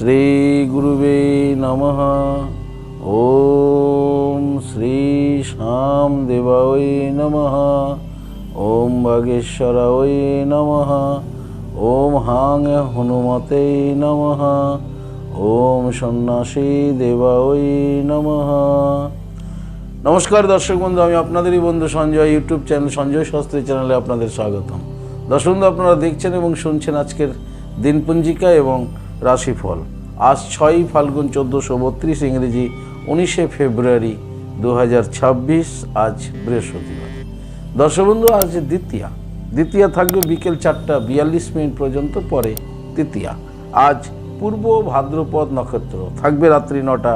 শ্রীগুরুবে নমঃ। ওম শ্রী শ্যাম দেবায় নমঃ। ওম বাগেশ্বরায় নমঃ। ওম হাং হনুমতে নমঃ। ওম সন্ন্যাসী দেবায় নমঃ। নমস্কার দর্শক বন্ধু, আমি আপনাদেরই বন্ধু সঞ্জয় ইউটিউব চ্যানেল সঞ্জয় শাস্ত্রী চ্যানেলে আপনাদের স্বাগতম। দর্শক বন্ধু, আপনারা দেখছেন এবং শুনছেন আজকের দিনপঞ্জিকা এবং রাশিফল। আজ ছয়ই ফাল্গুন চোদ্দোশো বত্রিশ ইংরেজি উনিশে ফেব্রুয়ারি দু হাজার ছাব্বিশ, আজ বৃহস্পতিবার। দর্শক বন্ধু, আজ দ্বিতীয়া। দ্বিতীয়া থাকবে বিকেল চারটা বিয়াল্লিশ মিনিট পর্যন্ত, পরে তৃতীয়া। আজ পূর্ব ভাদ্রপদ নক্ষত্র। থাকবে রাত্রি নটা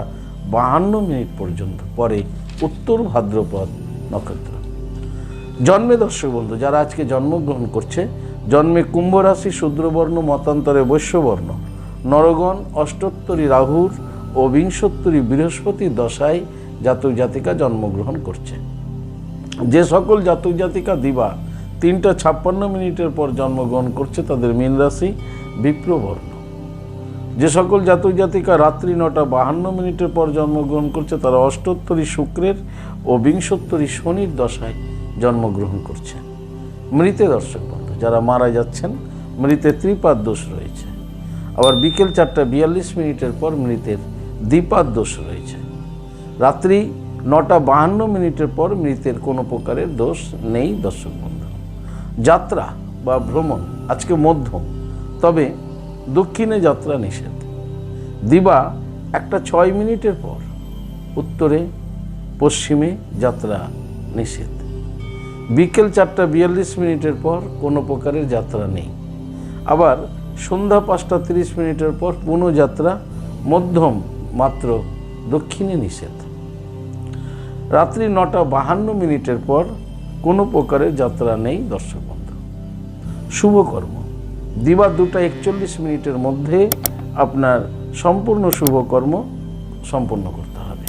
বাহান্ন মিনিট পর্যন্ত, পরে উত্তর ভাদ্রপদ নক্ষত্র। জন্মে দর্শক বন্ধু, যারা আজকে জন্মগ্রহণ করছে, জন্মে কুম্ভ রাশি, শূদ্রবর্ণ, মতান্তরে বৈশ্যবর্ণ নরগণ, অষ্টোত্তরী রাহুর ও বিংশোত্তরী বৃহস্পতি দশায় জাতক জাতিকা জন্মগ্রহণ করছে। যে সকল জাতক জাতিকা দিবা তিনটা ছাপ্পান্ন মিনিটের পর জন্মগ্রহণ করছে তাদের মীন রাশি বিপ্রবর্ণ। যে সকল জাতক জাতিকা রাত্রি নটা বাহান্ন মিনিটের পর জন্মগ্রহণ করছে তারা অষ্টোত্তরী শুক্রের ও বিংশোত্তরী শনির দশায় জন্মগ্রহণ করছে। মৃতে দর্শক বন্ধু, যারা মারা যাচ্ছেন মৃতে ত্রিপাদ দোষ রয়েছে। আবার বিকেল চারটা বিয়াল্লিশ মিনিটের পর মৃতের দ্বিপাদ দোষ রয়েছে। রাত্রি নটা বাহান্ন মিনিটের পর মৃতের কোনো প্রকারের দোষ নেই দর্শক বন্ধু। যাত্রা বা ভ্রমণ আজকে মধ্যম, তবে দক্ষিণে যাত্রা নিষেধ। দিবা একটা ছয় মিনিটের পর উত্তরে পশ্চিমে যাত্রা নিষেধ। বিকেল চারটা বিয়াল্লিশ মিনিটের পর কোনো প্রকারের যাত্রা নেই। আবার সন্ধ্যা পাঁচটা তিরিশ মিনিটের পর পুনঃ যাত্রা মধ্যম মাত্র দক্ষিণে নিষেধ। রাত্রি নটা বাহান্ন মিনিটের পর কোনো প্রকারের যাত্রা নেই দর্শক বন্ধু শুভকর্ম দিবা দুটা একচল্লিশ মিনিটের মধ্যে আপনার সম্পূর্ণ শুভকর্ম সম্পন্ন করতে হবে।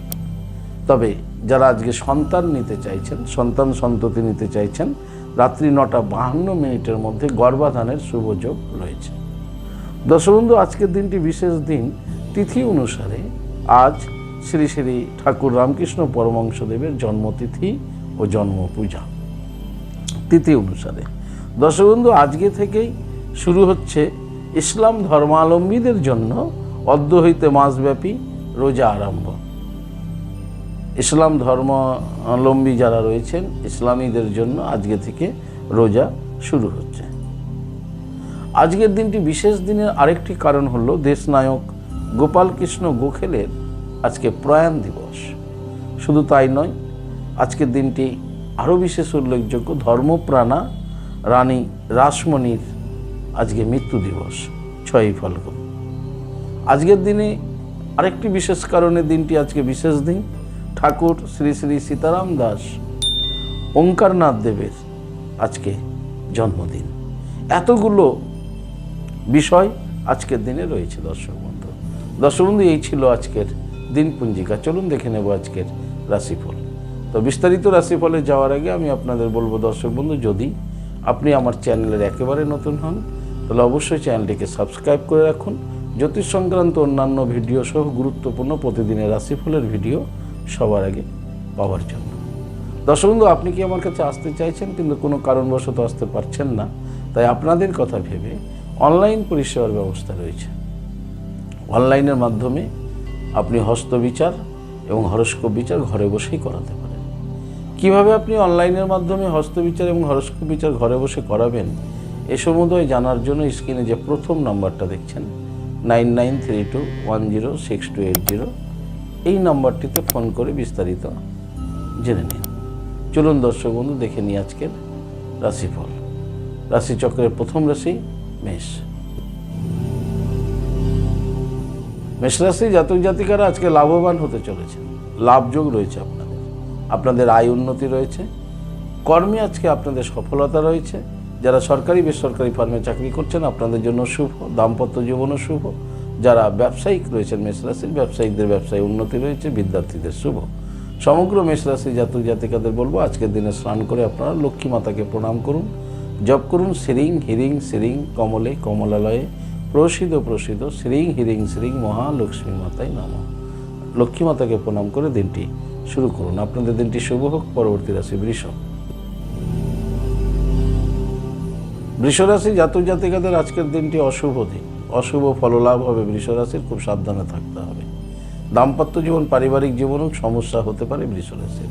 তবে যারা আজকে সন্তান নিতে চাইছেন, সন্তান সন্ততি নিতে চাইছেন, রাত্রি নটা বাহান্ন মিনিটের মধ্যে গর্ভাধানের শুভযোগ রয়েছে। দর্শবন্ধু আজকের দিনটি বিশেষ দিন। তিথি অনুসারে আজ শ্রী শ্রী ঠাকুর রামকৃষ্ণ পরমংশদেবের জন্মতিথি ও জন্ম পূজা তিথি অনুসারে দর্শকবন্ধু আজকে থেকেই শুরু হচ্ছে ইসলাম ধর্মাবলম্বীদের জন্য অদ্য হইতে মাসব্যাপী রোজা আরম্ভ। ইসলাম ধর্মাবলম্বী যারা রয়েছেন, ইসলামীদের জন্য আজকে থেকে রোজা শুরু হচ্ছে। আজকের দিনটি বিশেষ দিনের আরেকটি কারণ হলো দেশনায়ক গোপালকৃষ্ণ গোখেলের আজকে প্রয়াণ দিবস। শুধু তাই নয়, আজকের দিনটি আরও বিশেষ উল্লেখযোগ্য ধর্মপ্রাণা রানী রাসমণির আজকে মৃত্যু দিবস, ছয়ই ফাল্গুন। আজকের দিনে আরেকটি বিশেষ কারণে দিনটি আজকে বিশেষ দিন, ঠাকুর শ্রী শ্রী সীতারাম দাস ওঙ্কারনাথ দেবের আজকে জন্মদিন। এতগুলো বিষয় আজকের দিনে রয়েছে, দর্শক বন্ধু। দর্শক বন্ধু এই ছিল আজকের দিন পঞ্জিকা। চলুন দেখে নেব আজকের রাশিফল। তো বিস্তারিত রাশিফলে যাওয়ার আগে আমি আপনাদের বলব, দর্শক বন্ধু, যদি আপনি আমার চ্যানেলের একেবারে নতুন হন, তাহলে অবশ্যই চ্যানেলটিকে সাবস্ক্রাইব করে রাখুন। জ্যোতিষ সংক্রান্ত অন্যান্য ভিডিও সহ গুরুত্বপূর্ণ প্রতিদিনের রাশিফলের ভিডিও সবার আগে পাওয়ার জন্য। দর্শক বন্ধু, আপনি কি আমার কাছে আসতে চাইছেন? কিন্তু কোনো কারণবশত আসতে পারছেন না। তাই আপনাদের কথা ভেবে অনলাইন পরিষেবার ব্যবস্থা রয়েছে। অনলাইনের মাধ্যমে আপনি হস্তবিচার এবং হরস্কোপ বিচার ঘরে বসেই করাতে পারেন। কীভাবে আপনি অনলাইনের মাধ্যমে হস্তবিচার এবং হরস্কোপ বিচার ঘরে বসে করাবেন, এ সমুদয় জানার জন্য স্ক্রিনে যে প্রথম নাম্বারটা দেখছেন, nine nine three two one zero six two eight zero, এই নাম্বারটিতে ফোন করে বিস্তারিত জেনে নিন। চলুন দর্শক বন্ধু, দেখে নিই আজকের রাশিফল। রাশিচক্রের প্রথম রাশি মেষ। মেষরাশি জাতক জাতিকারা আজকে লাভবান হতে চলেছে লাভযোগ রয়েছে আপনাদের। আপনাদের আয় উন্নতি রয়েছে। কর্মে আজকে আপনাদের সফলতা রয়েছে। যারা সরকারি, বেসরকারি ফার্মে চাকরি করছেন, আপনাদের জন্য শুভ। দাম্পত্য জীবনও শুভ। যারা ব্যবসায়িক রয়েছেন, মেষরাশির ব্যবসায়িকদের ব্যবসায় উন্নতি রয়েছে, বিদ্যার্থীদের শুভ। সমগ্র মেষরাশি জাতক জাতিকাদের বলব, আজকের দিনে স্নান করে আপনারা লক্ষ্মী মাতাকে প্রণাম করুন। জপ করুন, সিরিং, হিরিং, সিরিং, কমলে, কমলালয়ে, প্রসিদ্ধ প্রসিদ্ধ শ্রীং হিরিং শ্রীং মহালক্ষ্মী মাতাই নম। লক্ষ্মী মাতাকে প্রণাম করে দিনটি শুরু করুন। আপনাদের দিনটি শুভ হোক। পরবর্তী রাশি বৃষ। বৃষরাশি জাতক জাতিকাদের আজকের দিনটি অশুভ দিন। অশুভ ফললাভ হবে বৃষরাশির খুব সাবধানে থাকতে হবে। দাম্পত্য জীবন, পারিবারিক জীবনেও সমস্যা হতে পারে বৃষরাশির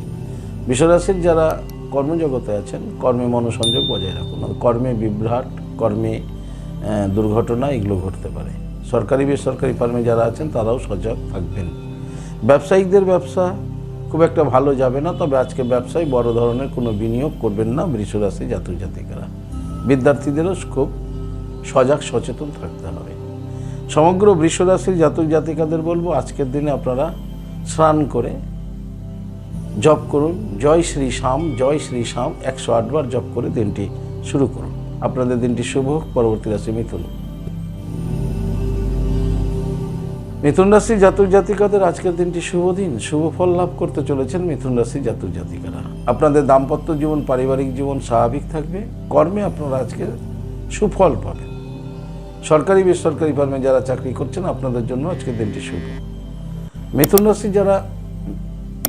বৃষরাশির যারা কর্মজগতে আছেন, কর্মে মনোসংযোগ বজায় রাখুন। আর কর্মে বিভ্রাট, কর্মে দুর্ঘটনা, এগুলো ঘটতে পারে। সরকারি বেসরকারি ফার্মে যারা আছেন, তারাও সজাগ থাকবেন। ব্যবসায়িকদের ব্যবসা খুব একটা ভালো যাবে না, তবে আজকে ব্যবসায় বড় ধরনের কোনো বিনিয়োগ করবেন না বৃষরাশি জাতক জাতিকারা। বিদ্যার্থীদেরও খুব সজাগ, সচেতন থাকতে হবে। সমগ্র বৃষরাশির জাতক জাতিকাদের বলব, আজকের দিনে আপনারা স্নান করে জপ করুন, জয় শ্রী শ্যাম, জয় শ্রী শ্যাম, একশো আটবার জপ করে দিনটি শুরু করুন। আপনাদের দিনটি শুভ হোক, পরবর্তী রাশি মিথুন। মিথুন রাশি জাতক জাতিকাদের আজকের দিনটি শুভ দিন, শুভ ফল লাভ করতে চলেছেন মিথুন রাশি জাতক জাতিকারা। আপনাদের দাম্পত্য জীবন, পারিবারিক জীবন স্বাভাবিক থাকবে, কর্মে আপনারা আজকে সুফল পাবেন। সরকারি, বেসরকারি ফার্মে যারা চাকরি করছেন, আপনাদের জন্য আজকের দিনটি শুভ। মিথুন রাশি যারা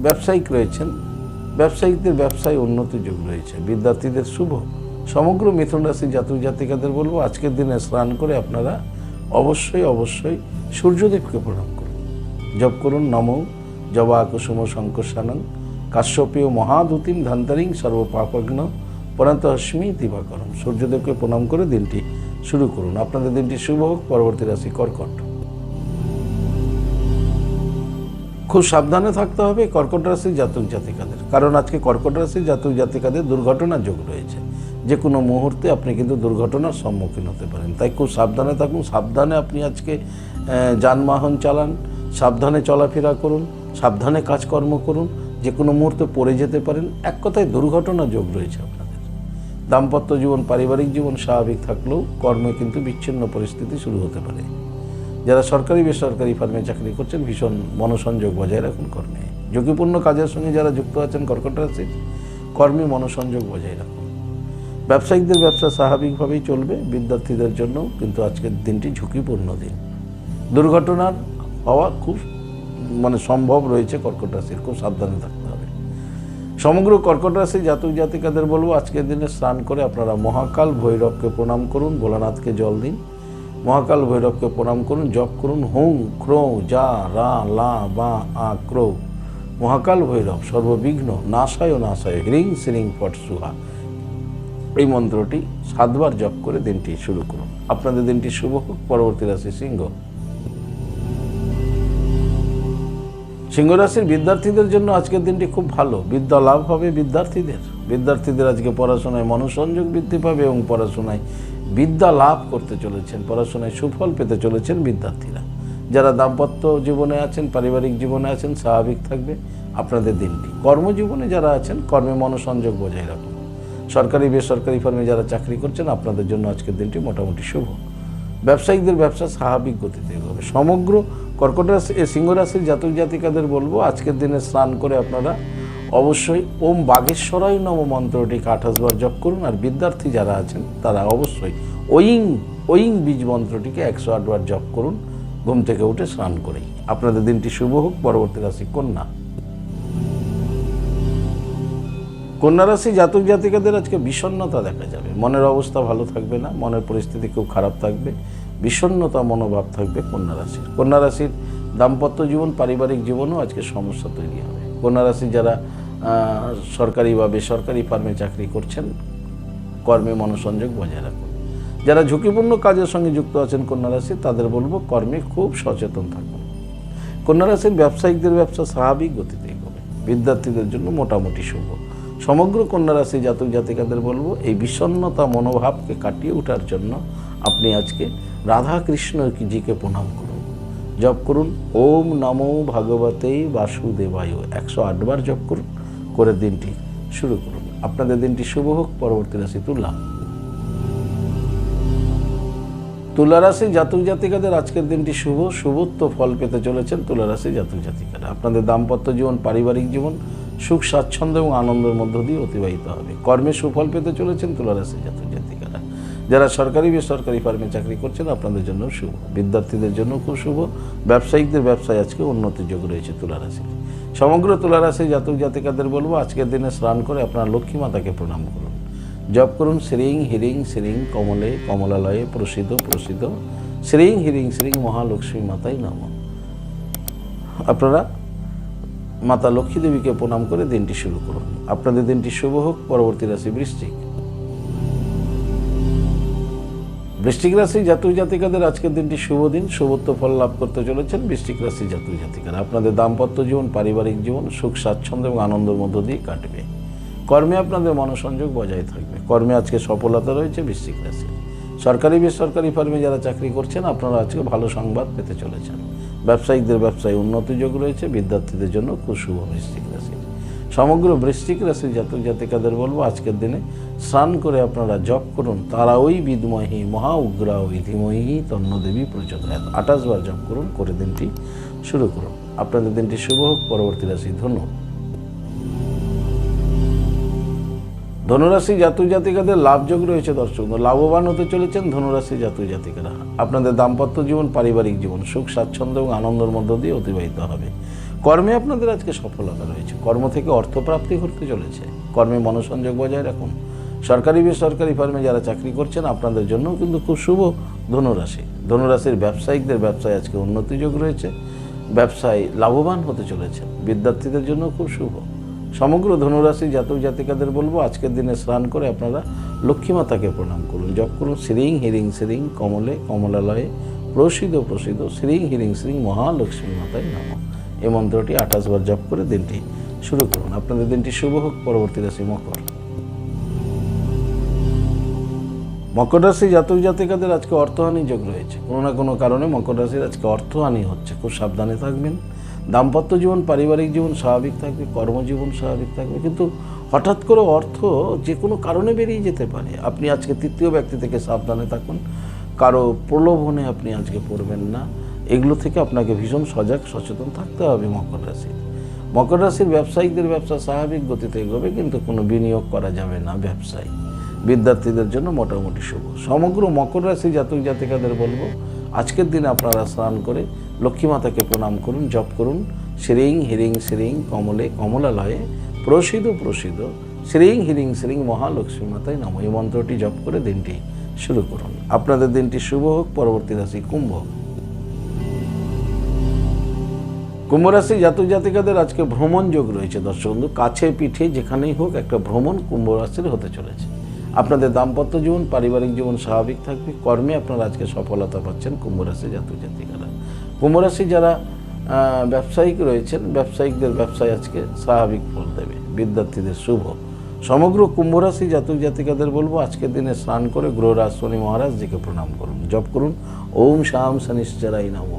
ব্যবসায়িক রয়েছেন, ব্যবসায়িকদের ব্যবসায় উন্নতি যোগ রয়েছে, বিদ্যার্থীদের শুভ। সমগ্র মিথুন রাশি জাতক জাতিকাদের বলব, আজকের দিনে স্নান করে আপনারা অবশ্যই অবশ্যই সূর্যদেবকে প্রণাম করুন। জপ করুন, নম জবা কুসুম শঙ্কর কাশ্যপীয় মহাদুতিম ধান্তারিং সর্বপাপগ্ন পরান্ত অস্মি দিবাকরম। সূর্যদেবকে প্রণাম করে দিনটি শুরু করুন। আপনাদের দিনটি শুভ হোক, পরবর্তী রাশি কর্কট। খুব সাবধানে থাকতে হবে কর্কট রাশির জাতক জাতিকাদের। কারণ আজকে কর্কট রাশির জাতক জাতিকাদের দুর্ঘটনার যোগ রয়েছে। যে কোনো মুহূর্তে আপনি কিন্তু দুর্ঘটনার সম্মুখীন হতে পারেন। তাই খুব সাবধানে থাকুন, সাবধানে আপনি আজকে যানবাহন চালান, সাবধানে চলাফেরা করুন, সাবধানে কাজকর্ম করুন, যে কোনো মুহূর্তে পড়ে যেতে পারেন। এক কথায় দুর্ঘটনা যোগ রয়েছে আপনাদের। দাম্পত্য জীবন, পারিবারিক জীবন স্বাভাবিক থাকলেও কর্মে কিন্তু বিচ্ছিন্ন পরিস্থিতি শুরু হতে পারে। যারা সরকারি, বেসরকারি ফার্মে চাকরি করছেন, ভীষণ মনোসংযোগ বজায় রাখুন কর্মে। ঝুঁকিপূর্ণ কাজের সঙ্গে যারা যুক্ত আছেন, কর্কট রাশির কর্মে মনোসংযোগ বজায় রাখুন। ব্যবসায়িকদের ব্যবসা স্বাভাবিকভাবেই চলবে, বিদ্যার্থীদের জন্য কিন্তু আজকের দিনটি ঝুঁকিপূর্ণ দিন। দুর্ঘটনার হওয়া খুব মানে সম্ভব রয়েছে কর্কট রাশির, খুব সাবধানে থাকতে হবে। সমগ্র কর্কট রাশি জাতক, জাতিকাদের বলব, আজকের দিনে স্নান করে আপনারা মহাকাল ভৈরবকে প্রণাম করুন, ভোলানাথকে জল দিন। মহাকাল ভৈরবকে প্রণাম করুন, জপ করুন, হুং, ক্রৌ, যা, রা, লা, বা, আ, ক্রৌ। মহাকাল ভৈরব, সর্ববিঘ্ন নাশায় নাশায় হ্রিং শ্রিং পট সুহা। এই মন্ত্রটি সাতবার জপ করে দিনটি শুরু করুন। আপনাদের দিনটি শুভ হোক। পরবর্তী রাশি সিংহ। সিংহ রাশির বিদ্যার্থীদের জন্য আজকের দিনটি খুব ভালো। বিদ্যা লাভ হবে বিদ্যার্থীদের। বিদ্যার্থীদের আজকে পড়াশোনায় মনোসংযোগ বৃদ্ধি পাবে এবং পড়াশোনায় বিদ্যা লাভ করতে চলেছেন পড়াশোনায় সুফল পেতে চলেছেন বিদ্যার্থীরা। যারা দাম্পত্য জীবনে আছেন পারিবারিক জীবনে আছেন স্বাভাবিক থাকবে আপনাদের দিনটি। কর্মজীবনে যারা আছেন কর্মে মনোসংযোগ বজায় রাখুন। সরকারি বেসরকারি ফার্মে যারা চাকরি করছেন আপনাদের জন্য আজকের দিনটি মোটামুটি শুভ। ব্যবসায়িকদের ব্যবসা স্বাভাবিক গতিতে এগোবে। সমগ্র কর্কট রাশি এ, সিংহ রাশির জাতক জাতিকাদের বলব আজকের দিনে স্নান করে আপনারা অবশ্যই ওম বাগেশ্বরাই নম মন্ত্রটিকে আঠাশ বার জপ করুন, আর বিদ্যার্থী যারা আছেন, তারা অবশ্যই ওয়িং ওয়িং বীজ মন্ত্রটিকে একশো আটবার জপ করুন, ঘুম থেকে উঠে স্নান করেই। আপনাদের দিনটি শুভ হোক, পরবর্তী রাশি কন্যা। কন্যা রাশি জাতক জাতিকাদের আজকে বিষণ্ণতা দেখা যাবে। মনের অবস্থা ভালো থাকবে না, মনের পরিস্থিতি খুব খারাপ থাকবে, বিষণ্ণতা মনোভাব থাকবে কন্যা রাশির। কন্যা রাশির দাম্পত্য জীবন, পারিবারিক জীবনও আজকে সমস্যা তৈরি হবে। কন্যা রাশি যারা সরকারি বা বেসরকারি ফার্মে চাকরি করছেন, কর্মে মনোসংযোগ বজায় রাখুন। যারা ঝুঁকিপূর্ণ কাজের সঙ্গে যুক্ত আছেন কন্যা রাশি তাদের বলব কর্মে খুব সচেতন থাকুন। কন্যা রাশির ব্যবসায়িকদের ব্যবসা স্বাভাবিক গতিতে এগোবে বিদ্যার্থীদের জন্য মোটামুটি শুভ। সমগ্র কন্যা রাশি জাতক জাতিকাদের বলব, এই বিষণ্ণতা মনোভাবকে কাটিয়ে ওঠার জন্য আপনি আজকে রাধা কৃষ্ণ জিকে প্রণাম করুন। জপ করুন। ওম নমো ভাগবতে বাসুদেবায়। একশো আটবার জপ করুন। করে দিনটি শুরু করুন। আপনাদের দিনটি শুভ হোক। পরবর্তী রাশি তুলা। তুলা রাশি জাতক জাতিকাদের আজকের দিনটি শুভ। শুভত্ব ফল পেতে চলেছেন তুলা রাশি জাতক জাতিকারা। আপনাদের দাম্পত্য জীবন, পারিবারিক জীবন, সুখ, স্বাচ্ছন্দ্য এবং আনন্দের মধ্য দিয়ে অতিবাহিত হবে। কর্মে সুফল পেতে চলেছেন তুলা রাশি জাতক যারা সরকারি বেসরকারি ফার্মে চাকরি করছেন, আপনাদের জন্য শুভ। বিদ্যার্থীদের জন্য খুব শুভ। ব্যবসায়িকদের ব্যবসায় আজকে উন্নতির যোগ রয়েছে তুলা রাশি সমগ্র তুলা রাশি জাতক জাতিকাদের বলব, আজকের দিনে স্নান করে আপনার লক্ষ্মী মাতাকে প্রণাম করুন। জপ করুন, শ্রীং হিরিং শ্রীং কমলে, কমলালয়ে প্রসিদ্ধ প্রসিদ্ধ। শ্রীং হিরিং শ্রীং মহালক্ষ্মী মাতাই নাম। আপনারা মাতা লক্ষ্মী দেবীকে প্রণাম করে দিনটি শুরু করুন। আপনাদের দিনটি শুভ হোক। পরবর্তী রাশি বৃশ্চিক। বৃশ্চিক রাশি জাতক জাতিকাদের আজকের দিনটি শুভ দিন, শুভত্ব ফল লাভ করতে চলেছেন বৃষ্টিক রাশি জাতক জাতিকারা। আপনাদের দাম্পত্য জীবন, পারিবারিক জীবন, সুখ, স্বাচ্ছন্দ্য এবং আনন্দের মধ্য দিয়ে কাটবে। কর্মে আপনাদের মনোসংযোগ বজায় থাকবে। কর্মে আজকে সফলতা রয়েছে বৃশ্চিক রাশি সরকারি, বেসরকারি ফার্মে যারা চাকরি করছেন, আপনারা আজকে ভালো সংবাদ পেতে চলেছেন। ব্যবসায়িকদের ব্যবসায় উন্নতি যোগ রয়েছে, বিদ্যার্থীদের জন্য খুব শুভ বৃশ্চিক রাশি। সমগ্র বৃশ্চিক রাশির জাতক জাতিকাদের বলব, আজকের দিনে স্নান করে আপনারা জপ করুন, তারা ওই বিদমহি, মহা উগ্রা ধীমহি তন্নদেবী প্রচোদয়াত আঠাশ বার জপ করুন, করে দিনটি শুরু করুন। আপনাদের দিনটি শুভ হোক, পরবর্তী রাশি ধন্যবাদ ধনুরাশি জাতক জাতিকাদের লাভযোগ রয়েছে, দর্শক। লাভবান হতে চলেছেন ধনুরাশি জাতু জাতিকারা। আপনাদের দাম্পত্য জীবন, পারিবারিক জীবন, সুখ, স্বাচ্ছন্দ্য এবং আনন্দের মধ্য দিয়ে অতিবাহিত হবে। কর্মে আপনাদের আজকে সফলতা রয়েছে। কর্ম থেকে অর্থপ্রাপ্তি ঘটতে চলেছে। কর্মে মনোসংযোগ বজায় রাখুন। সরকারি বেসরকারি ফার্মে যারা চাকরি করছেন, আপনাদের জন্য কিন্তু খুব শুভ ধনুরাশি। ধনুরাশির ব্যবসায়িকদের ব্যবসায় আজকে উন্নতি যোগ রয়েছে, ব্যবসায় লাভবান হতে চলেছেন বিদ্যার্থীদের জন্য খুব শুভ। সমগ্র ধনুরাশি জাতক জাতিকাদের বলব, আজকের দিনে স্নান করে আপনারা লক্ষ্মী মাতাকে প্রণাম করুন, জপ করুন, শ্রীং হিরিং শ্রীং কমলে কমলালয়ে প্রসিদ্ধ প্রসিদ্ধ শ্রীং হিরিং শ্রীং মহালক্ষ্মী মাতায় নাম। এই মন্ত্রটি আঠাশ বার জপ করে দিনটি শুরু করুন। আপনাদের দিনটি শুভ হোক, পরবর্তী রাশি মকর। মকর রাশি জাতক জাতিকাদের আজকে অর্থহানি যোগ রয়েছে। কোনো না কোনো কারণে মকর রাশির আজকে অর্থহানি হচ্ছে। খুব সাবধানে থাকবেন। দাম্পত্য জীবন, পারিবারিক জীবন স্বাভাবিক থাকবে, কর্মজীবন স্বাভাবিক থাকবে। কিন্তু হঠাৎ করে অর্থ যে কোনো কারণে বেরিয়ে যেতে পারে। আপনি আজকে তৃতীয় ব্যক্তি থেকে সাবধানে থাকুন। কারও প্রলোভনে আপনি আজকে পড়বেন না। এগুলো থেকে আপনাকে ভীষণ সজাগ, সচেতন থাকতে হবে মকর রাশির মকর রাশির ব্যবসায়িকদের ব্যবসা স্বাভাবিক গতিতে এগোবে, কিন্তু কোনো বিনিয়োগ করা যাবে না ব্যবসায়। বিদ্যার্থীদের জন্য মোটামুটি শুভ। সমগ্র মকর রাশি জাতক জাতিকাদের বলব, আজকের দিনে আপনারা স্নান করে লক্ষ্মী মাতাকে প্রণাম করুন, জপ করুন। শ্রীং, হিরিং, শ্রীং, কমলে, কমলালয়ে প্রসিদ্ধ প্রসিদ্ধ। শ্রীং, হিরিং, শ্রীং, মহালক্ষ্মী মাতায় নম। এই মন্ত্রটি জপ করে দিনটি শুরু করুন। আপনাদের দিনটি শুভ হোক, পরবর্তী রাশি কুম্ভ কুম্ভ রাশি জাতক জাতিকাদের আজকে ভ্রমণ যোগ রয়েছে দর্শক বন্ধু। কাছে পিঠে যেখানেই হোক একটা ভ্রমণ কুম্ভ রাশির হতে চলেছে। আপনাদের দাম্পত্য জীবন, পারিবারিক জীবন স্বাভাবিক থাকবে। কর্মে আপনারা আজকে সফলতা পাচ্ছেন কুম্ভ রাশি জাতক জাতিকারা। কুম্ভ রাশি যারা ব্যবসায়িক রয়েছেন, ব্যবসায়িকদের ব্যবসায় আজকে স্বাভাবিক ফল দেবে। বিদ্যার্থীদের শুভ। সমগ্র কুম্ভ রাশি জাতক জাতিকাদের বলব, আজকের দিনে স্নান করে গ্রহরাজ শনি মহারাজজিকে প্রণাম করুন, জপ করুন। ওম শাম শনিশ্চরাই নম।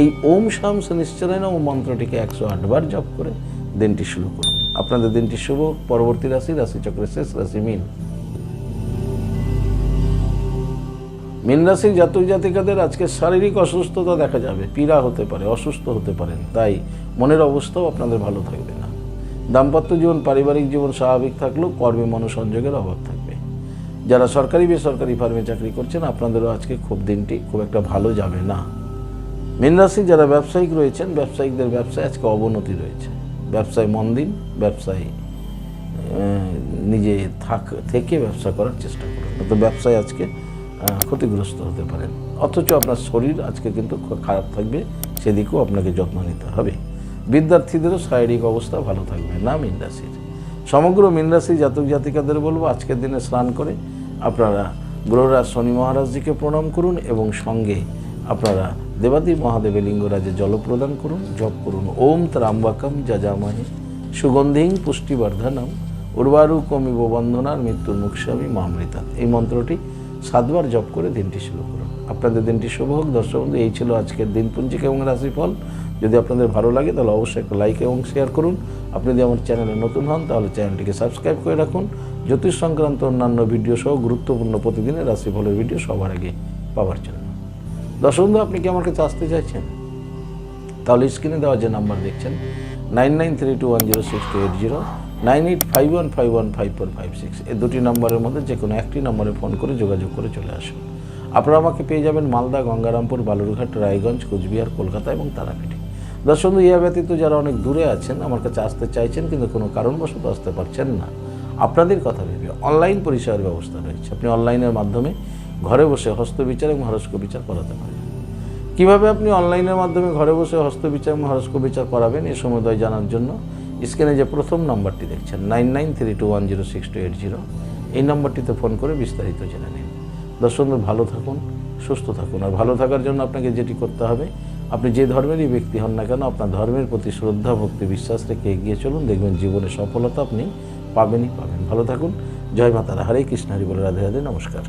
এই ওম শাম শনিশ্চরাই নম মন্ত্রটিকে একশো আটবার জপ করে দিনটি শুরু করুন। আপনাদের দিনটি শুভ। পরবর্তী রাশি রাশি চক্রের শেষ রাশি মিন। মীন রাশির জাতক জাতিকাদের আজকে শারীরিক অসুস্থতা দেখা যাবে, পীড়া হতে পারে, অসুস্থ হতে পারেন। তাই মনের অবস্থাও আপনাদের ভালো থাকবে না। দাম্পত্য জীবন, পারিবারিক জীবন স্বাভাবিক থাকলেও কর্মে মনোসংযোগের অভাব থাকবে। যারা সরকারি বেসরকারি ফার্মে চাকরি করছেন, আপনাদেরও আজকে খুব দিনটি খুব একটা ভালো যাবে না। মীন রাশি যারা ব্যবসায়িক রয়েছেন, ব্যবসায়িকদের ব্যবসায় আজকে অবনতি রয়েছে। ব্যবসায় মন দিন, ব্যবসায় নিজে থাক, থেকে ব্যবসা করার চেষ্টা করুন। তো ব্যবসায় আজকে ক্ষতিগ্রস্ত হতে পারেন অথচ আপনার শরীর আজকে কিন্তু খারাপ থাকবে, সেদিকেও আপনাকে যত্ন নিতে হবে। বিদ্যার্থীদেরও শারীরিক অবস্থা ভালো থাকবে না মীন রাশির সমগ্র মীন রাশি জাতক জাতিকাদের বলব, আজকের দিনে স্নান করে আপনারা গ্রহরাজ শনি মহারাজজিকে প্রণাম করুন এবং সঙ্গে আপনারা দেবাদি মহাদেবের লিঙ্গরাজে জল প্রদান করুন, জপ করুন। ওম ত্রাম্বাকম যজামহে। সুগন্ধিং পুষ্টিবর্ধনম। উর্বারু কমিব বন্ধনার মৃত্যুর মুখস্বামী মামৃতা এই মন্ত্রটি সাতবার জপ করে দিনটি শুরু করুন। আপনাদের দিনটি শুভ হোক। দর্শক বন্ধু, এই ছিল আজকের দিন পুঞ্জিকা এবং রাশিফল। যদি আপনাদের ভালো লাগে, তাহলে অবশ্যই একটা লাইক এবং শেয়ার করুন। আপনি যদি আমার চ্যানেলে নতুন হন, তাহলে চ্যানেলটিকে সাবস্ক্রাইব করে রাখুন। জ্যোতিষ সংক্রান্ত অন্যান্য ভিডিও সহ গুরুত্বপূর্ণ প্রতিদিনের রাশিফলের ভিডিও সবার আগে পাওয়ার জন্য। দর্শক বন্ধু, আপনি কি আমার কাছে আসতে চাইছেন? তাহলে স্ক্রিনে দেওয়া যে নাম্বার দেখছেন nine nine three two one zero six two eight zero nine eight five one five one five four five six. এই দুটি নম্বরের মধ্যে যে কোনো একটি নম্বরে ফোন করে যোগাযোগ করে চলে আসুন। আপনারা আমাকে পেয়ে যাবেন মালদা, গঙ্গারামপুর, বালুরঘাট, রায়গঞ্জ, কোচবিহার, কলকাতা এবং তারাপীঠে। দর্শক, ইয়া ব্যতীত যারা অনেক দূরে আছেন, আমার কাছে আসতে চাইছেন কিন্তু কোনো কারণবশত আসতে পারছেন না, আপনাদের কথা ভেবে অনলাইন পরিষেবার ব্যবস্থা রয়েছে। আপনি অনলাইনের মাধ্যমে ঘরে বসে হস্তবিচার এবং হরস্কোপ বিচার করাতে পারেন। কীভাবে আপনি অনলাইনের মাধ্যমে ঘরে বসে হস্তবিচার এবং হরস্কোপ বিচার করাবেন, এ সমুদয় জানার জন্য স্ক্রিনে যে প্রথম নাম্বারটি দেখছেন, nine nine three two one zero six eight zero, এই নাম্বারটিতে ফোন করে বিস্তারিত জেনে নিন। দর্শক ভালো থাকুন, সুস্থ থাকুন, আর ভালো থাকার জন্য আপনাকে যেটি করতে হবে, আপনি যে ধর্মেরই ব্যক্তি হন না কেন, আপনার ধর্মের প্রতি শ্রদ্ধা, ভক্তি, বিশ্বাস রেখে এগিয়ে চলুন। দেখবেন জীবনে সফলতা আপনি পাবেনই পাবেন। ভালো থাকুন, জয় মাতারা, হরে কৃষ্ণ, হরি বলে, রাধে রাধে, নমস্কার।